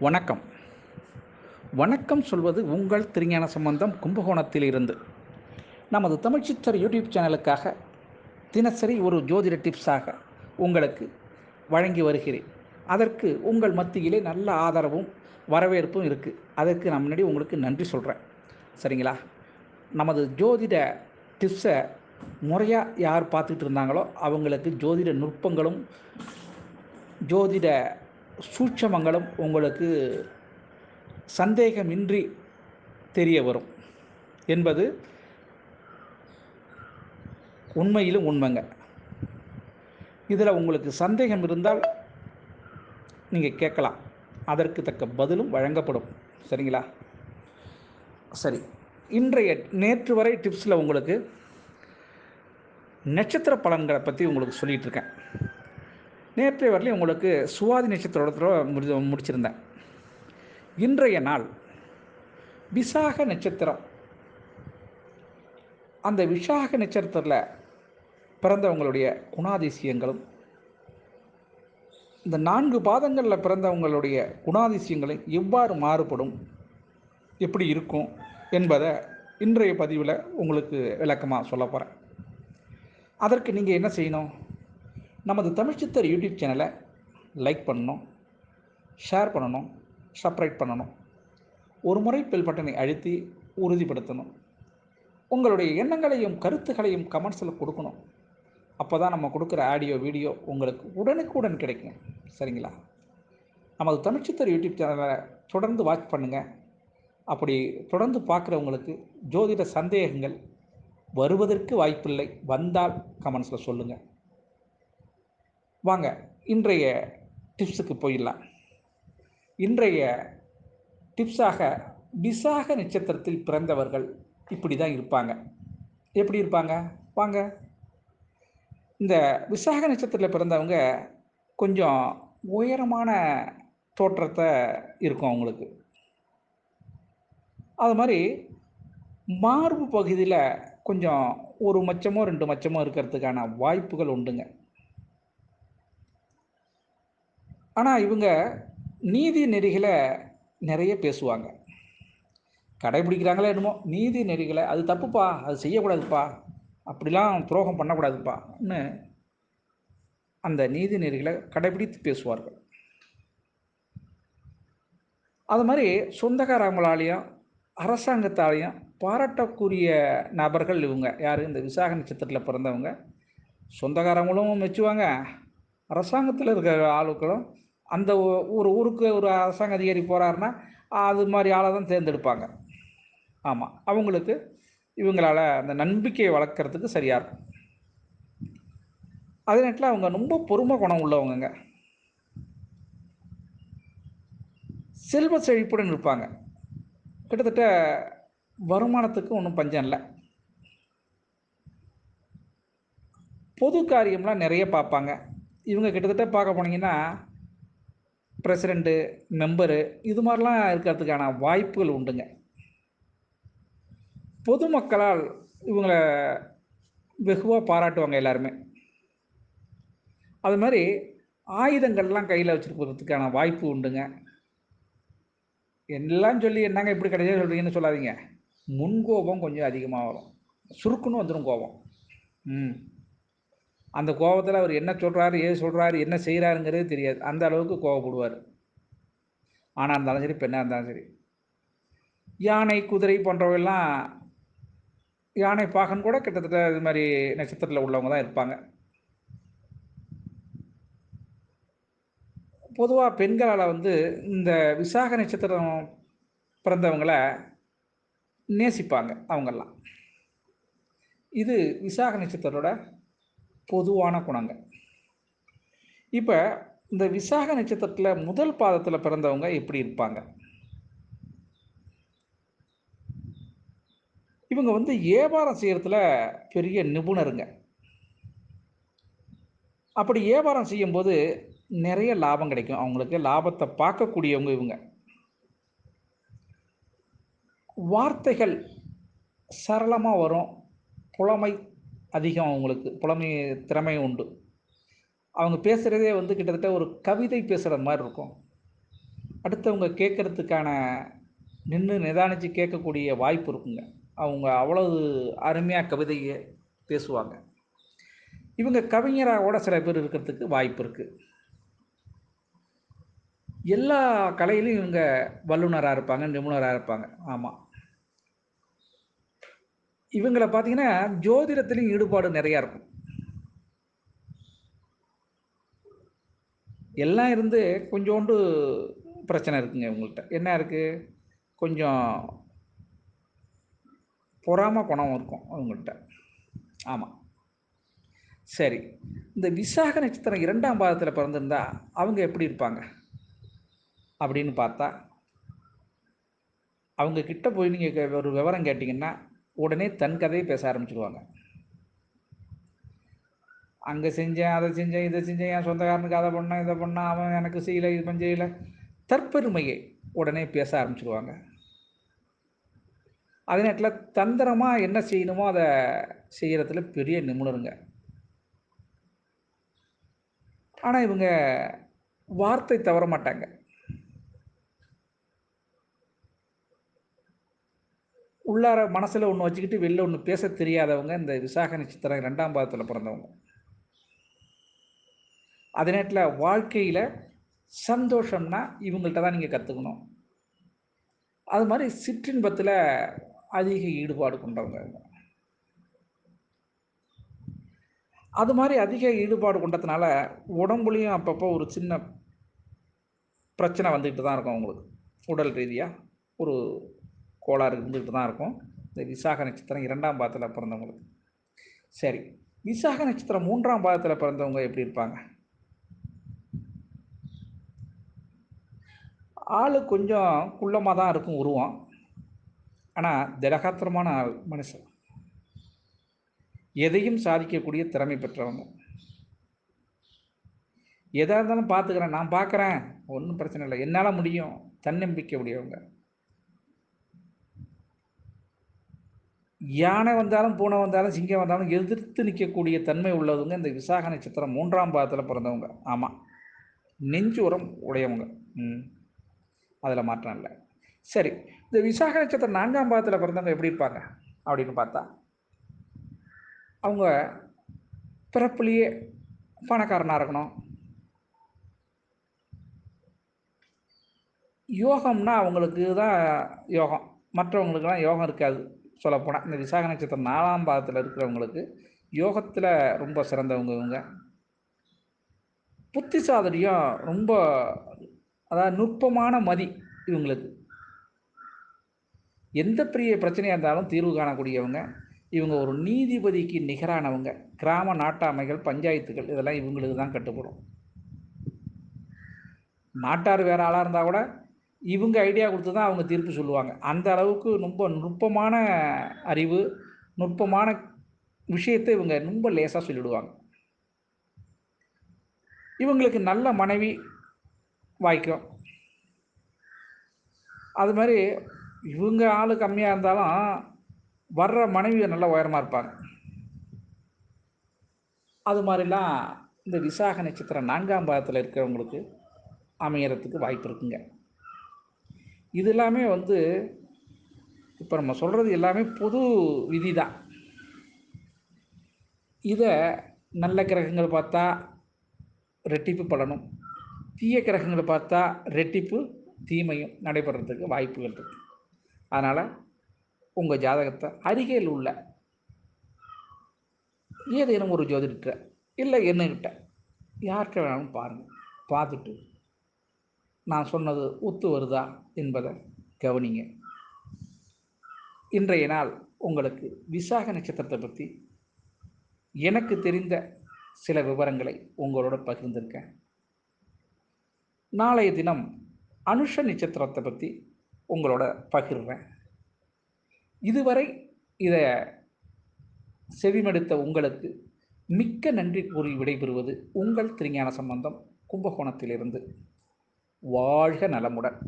வணக்கம். வணக்கம் சொல்வது உங்கள் திருஞான சம்பந்தம் கும்பகோணத்தில் இருந்து நமது தமிழ்ச்சித்தர் யூடியூப் சேனலுக்காக தினசரி ஒரு ஜோதிட டிப்ஸாக உங்களுக்கு வழங்கி வருகிறேன். அதற்கு உங்கள் மத்தியிலே நல்ல ஆதரவும் வரவேற்பும் இருக்குது அதற்கு நான் முன்னாடி உங்களுக்கு நன்றி சொல்கிறேன் சரிங்களா? நமது ஜோதிட டிப்ஸை முறையாக யார் பார்த்துக்கிட்டு இருந்தாங்களோ அவங்களுக்கு ஜோதிட நுட்பங்களும் ஜோதிட சூட்சமங்களும் உங்களுக்கு சந்தேகமின்றி தெரிய வரும். என்பது உண்மையிலும் உண்மைங்க. இதில் உங்களுக்கு சந்தேகம் இருந்தால் நீங்கள் கேட்கலாம். அதற்கு தக்க பதிலும் வழங்கப்படும். சரிங்களா? சரி. இன்றைய நேற்று வரை டிப்ஸில் உங்களுக்கு நட்சத்திர பலன்களை பற்றி உங்களுக்கு சொல்லிகிட்டு இருக்கேன். நேற்றைய வரலையும் உங்களுக்கு சுவாதி நட்சத்திரத்தோட முடி முடிச்சிருந்தேன். இன்றைய நாள் விசாக நட்சத்திரம். அந்த விசாக நட்சத்திரத்தில் பிறந்தவங்களுடைய குணாதிசயங்களும் இந்த நான்கு பாதங்களில் பிறந்தவங்களுடைய குணாதிசயங்களும் எவ்வாறு மாறுபடும் எப்படி இருக்கும் என்பதை இன்றைய பதிவில் உங்களுக்கு விளக்கமாக சொல்ல போகிறேன் அதற்கு நீங்கள் என்ன செய்யணும்? நமது தமிழ்ச்சித்தர் யூடியூப் சேனலை லைக் பண்ணணும் ஷேர் பண்ணணும் சப்ரைட் பண்ணணும். ஒரு முறை பெல் பட்டனை அழுத்தி உறுதிப்படுத்தணும். உங்களுடைய எண்ணங்களையும் கருத்துக்களையும் கமெண்ட்ஸில் கொடுக்கணும். அப்போ தான் நம்ம கொடுக்குற ஆடியோ வீடியோ உங்களுக்கு உடனுக்குடன் கிடைக்கும். சரிங்களா? நமது தமிழ்ச்சித்தர் யூடியூப் சேனலை தொடர்ந்து வாட்ச் பண்ணுங்கள் அப்படி தொடர்ந்து பார்க்குறவங்களுக்கு ஜோதிட சந்தேகங்கள் வருவதற்கு வாய்ப்பில்லை. வந்தால் கமெண்ட்ஸில் சொல்லுங்கள் வாங்க இன்றைய டிப்ஸுக்கு போயிடலாம். இன்றைய டிப்ஸாக விசாக நட்சத்திரத்தில் பிறந்தவர்கள் இப்படி தான் இருப்பாங்க. எப்படி இருப்பாங்க? வாங்க. இந்த விசாக நட்சத்திரத்தில் பிறந்தவங்க கொஞ்சம் உயரமான தோற்றத்தை இருக்கும் அவங்களுக்கு. அது மாதிரி மார்பு பகுதியில் கொஞ்சம் ஒரு மச்சமோ ரெண்டு மச்சமோ இருக்கிறதுக்கான வாய்ப்புகள் உண்டுங்க. ஆனால் இவங்க நீதி நெறிகளை நிறைய பேசுவாங்க. கடைபிடிக்கிறாங்களே என்னமோ நீதி நெறிகளை அது தப்புப்பா அது செய்யக்கூடாதுப்பா அப்படிலாம் துரோகம் பண்ணக்கூடாதுப்பான்னு அந்த நீதி நெறிகளை கடைபிடித்து பேசுவார்கள். அது மாதிரி சொந்தக்காரங்களாலேயும் அரசாங்கத்தாலேயும் பாராட்டக்கூடிய நபர்கள் இவங்க. யார்? இந்த விசாக நட்சத்திரத்தில் பிறந்தவங்க. சொந்தக்காரங்களும் மெச்சுவாங்க. அரசாங்கத்தில் இருக்கிற ஆளுக்களும் அந்த ஒரு ஊருக்கு ஒரு அரசாங்க அதிகாரி போகிறாருன்னா அது மாதிரி ஆளை தான் தேர்ந்தெடுப்பாங்க. ஆமாம் அவங்களுக்கு இவங்களால் அந்த நம்பிக்கையை வளர்க்குறதுக்கு சரியாக இருக்கும். அதே நேரத்தில் அவங்க ரொம்ப பொறுமை குணம் உள்ளவங்கங்க. செல்வ செழிப்புடன் இருப்பாங்க. கிட்டத்தட்ட வருமானத்துக்கு ஒன்றும் பஞ்சம் இல்லை. பொது காரியம்லாம் நிறைய பார்ப்பாங்க. இவங்க கிட்டத்தட்ட பார்க்க போனீங்கன்னா பிரசிடெண்ட்டு மெம்பரு இது மாதிரிலாம் இருக்கிறதுக்கான வாய்ப்புகள் உண்டுங்க. பொதுமக்களால் இவங்களை வெகுவாக பாராட்டுவாங்க எல்லாருமே. அது மாதிரி ஆயுதங்கள்லாம் கையில் வச்சுருக்கிறதுக்கான வாய்ப்பு உண்டுங்க. எல்லாம் சொல்லி என்னங்க இப்படி கிடையாது சொல்கிறீங்கன்னு சொல்லாதீங்க. முன்கோபம் கொஞ்சம் அதிகமாக வரும். சுருக்குன்னு வந்துடும் கோபம். ம். அந்த கோபத்தில் அவர் என்ன சொல்கிறாரு ஏது சொல்கிறாரு என்ன செய்கிறாருங்கிறதே தெரியாது. அந்த அளவுக்கு கோபப்படுவார். ஆணாக இருந்தாலும் சரி பெண்ணாக இருந்தாலும் சரி. யானை குதிரை போன்றவையெல்லாம் யானை பாகன் கூட கிட்டத்தட்ட இது மாதிரி நட்சத்திரத்தில் உள்ளவங்க தான் இருப்பாங்க. பொதுவாக பெண்களால் வந்து இந்த விசாக நட்சத்திரம் பிறந்தவங்களை நேசிப்பாங்க அவங்கெல்லாம். இது விசாக நட்சத்திரத்தோட பொதுவான குணங்கள் இப்போ இந்த விசாக நட்சத்திரத்தில் முதல் பாதத்தில் பிறந்தவங்க எப்படி இருப்பாங்க? இவங்க வந்து வியாபாரம் செய்கிறதுல பெரிய நிபுணருங்க. அப்படி வியாபாரம் செய்யும்போது நிறைய லாபம் கிடைக்கும். அவங்களுக்கு லாபத்தை பார்க்கக்கூடியவங்க இவங்க. வார்த்தைகள் சரளமாக வரும். புலமை அதிகம் அவங்களுக்கு புலமை திறமை உண்டு. அவங்க பேசுகிறதே வந்து கிட்டத்தட்ட ஒரு கவிதை பேசுகிற மாதிரி இருக்கும். அடுத்தவங்க கேட்குறதுக்கான நின்று நிதானித்து கேட்கக்கூடிய வாய்ப்பு இருக்குங்க. அவங்க அவ்வளவு அருமையாக கவிதையை பேசுவாங்க. இவங்க கவிஞராக கூட சில பேர் இருக்கிறதுக்கு வாய்ப்பு இருக்குது எல்லா கலையிலையும் இவங்க வல்லுநராக இருப்பாங்க நிபுணராக இருப்பாங்க. ஆமாம் இவங்களை பார்த்தீங்கன்னா ஜோதிடத்துலேயும் ஈடுபாடு நிறையா இருக்கும். எல்லாம் இருந்து கொஞ்சோண்டு பிரச்சனை இருக்குங்க இவங்கள்ட்ட. என்ன இருக்குது கொஞ்சம் பொறாம குணம் இருக்கும் அவங்கள்ட்ட. ஆமாம் சரி. இந்த விசாக நட்சத்திரம் இரண்டாம் பாதத்தில் பிறந்திருந்தா அவங்க எப்படி இருப்பாங்க? அப்படின்னு பார்த்தா அவங்க கிட்ட போய் நீங்கள் ஒரு விவரம் கேட்டிங்கன்னா உடனே தன் கதையை பேச ஆரம்பிச்சிடுவாங்க அங்கே செஞ்சேன் அதை செஞ்சேன் இதை செஞ்சேன் என் சொந்தக்காரனுக்கு அதை பண்ணேன் இதை பண்ணான் அவன் எனக்கு செய்யலை இது பண்ண செய்யலை. தற்பெருமையை உடனே பேச ஆரம்பிச்சிடுவாங்க அதே நேரத்தில் தந்திரமாக என்ன செய்யணுமோ அதை செய்கிறதுல பெரிய நிபுணருங்க. ஆனால் இவங்க வார்த்தை தவற மாட்டாங்க. உள்ளார மனசில் ஒன்று வச்சுக்கிட்டு வெளில ஒன்று பேச தெரியாதவங்க இந்த விசாக நட்சத்திரம் ரெண்டாம் பாதத்தில் பிறந்தவங்க. அதே நேரத்தில் வாழ்க்கையில் சந்தோஷம்னா இவங்கள்ட்ட தான் நீங்கள் கற்றுக்கணும் அது மாதிரி சிற்றின்பத்தில் அதிக ஈடுபாடு கொண்டவங்க அது மாதிரி அதிக ஈடுபாடு கொண்டதுனால உடம்புலையும் அப்பப்போ ஒரு சின்ன பிரச்சனை வந்துக்கிட்டு தான் இருக்கும் அவங்களுக்கு. உடல் ரீதியாக ஒரு கோளாறு இருந்துக்கிட்டு தான் இருக்கும். இந்த விசாக நட்சத்திரம் இரண்டாம் பாதத்தில் பிறந்தவங்களுக்கு. சரி. விசாக நட்சத்திரம் மூன்றாம் பாதத்தில் பிறந்தவங்க எப்படி இருப்பாங்க? ஆள் கொஞ்சம் குள்ளமாக தான் இருக்கும் உருவம். ஆனால் திடகாத்திரமான ஆள் மனுஷன். எதையும் சாதிக்கக்கூடிய திறமை பெற்றவங்க. எதாக இருந்தாலும் பார்த்துக்கிறேன் நான் பார்க்குறேன் ஒன்றும் பிரச்சனை இல்லை. என்னால் முடியும். தன்னம்பிக்கை உடையவங்க. யானை வந்தாலும் பூனை வந்தாலும் சிங்கம் வந்தாலும் எதிர்த்து நிற்கக்கூடிய தன்மை உள்ளவங்க இந்த விசாக நட்சத்திரம் மூன்றாம் பாதத்தில் பிறந்தவங்க. ஆமாம் நெஞ்சு உரம் உடையவங்க. ம். அதில் மாற்றம் இல்லை. சரி. இந்த விசாக நட்சத்திரம் நான்காம் பாதத்தில் பிறந்தவங்க எப்படி இருப்பாங்க? அப்படின்னு பார்த்தா அவங்க பிறப்புலேயே பணக்காரனாக இருக்கணும். யோகம்னா அவங்களுக்கு தான் யோகம். மற்றவங்களுக்கெல்லாம் யோகம் இருக்காது. சொல்லப்போனால் இந்த விசாக நட்சத்திரம் நாலாம் பாதத்தில் இருக்கிறவங்களுக்கு யோகத்தில் ரொம்ப சிறந்தவங்க இவங்க. புத்தி சாதுரியம் ரொம்ப அதாவது நுட்பமான மதி இவங்களுக்கு. எந்த பெரிய பிரச்சனையாக இருந்தாலும் தீர்வு காணக்கூடியவங்க. இவங்க ஒரு நீதிபதிக்கு நிகரானவங்க. கிராம நாட்டாமைகள் பஞ்சாயத்துகள் இதெல்லாம் இவங்களுக்கு தான் கட்டுப்படும். நாட்டார் வேறு ஆளாக இருந்தால் கூட இவங்க ஐடியா கொடுத்து தான் அவங்க தீர்ப்பு சொல்லுவாங்க. அந்த அளவுக்கு ரொம்ப நுட்பமான அறிவு நுட்பமான விஷயத்தை இவங்க ரொம்ப லேசாக சொல்லிவிடுவாங்க இவங்களுக்கு நல்ல மனைவி வாய்க்கும். அது மாதிரி இவங்க ஆள் கம்மியாக இருந்தாலும் வர்ற மனைவி நல்ல உயரமாக இருப்பாங்க. அது மாதிரிலாம் இந்த விசாக நட்சத்திரம் நான்காம் பாதத்தில் இருக்கிறவங்களுக்கு அமையறதுக்கு வாய்ப்பு இருக்குங்க. இது எல்லாமே வந்து இப்போ நம்ம சொல்கிறது எல்லாமே பொது விதி தான் இதை நல்ல கிரகங்கள் பார்த்தா ரெட்டிப்பு பலனும் தீய கிரகங்களை பார்த்தா ரெட்டிப்பு தீமையும் நடைபெறத்துக்கு வாய்ப்புகள் இருக்குது அதனால் உங்கள் ஜாதகத்தை அருகில் உள்ள ஏதேனும் ஒரு ஜோதிடத்தை இல்லை என்னங்கிட்ட யார்கிட்ட வேணாலும் பாருங்கள் பார்த்துட்டு நான் சொன்னது ஒத்து வருதா என்பதை கவனிங்க. இன்றைய நாள் உங்களுக்கு விசாக நட்சத்திரத்தை பற்றி எனக்கு தெரிந்த சில விவரங்களை உங்களோட பகிர்ந்திருக்கேன். நாளைய தினம் அனுஷ நட்சத்திரத்தை பற்றி உங்களோட பகிர்றேன். இதுவரை இதை செவிமடுத்த உங்களுக்கு மிக்க நன்றி கூறி விடைபெறுவது உங்கள் திருஞான சம்பந்தம் கும்பகோணத்திலிருந்து. வாழ்க நலமுடன்.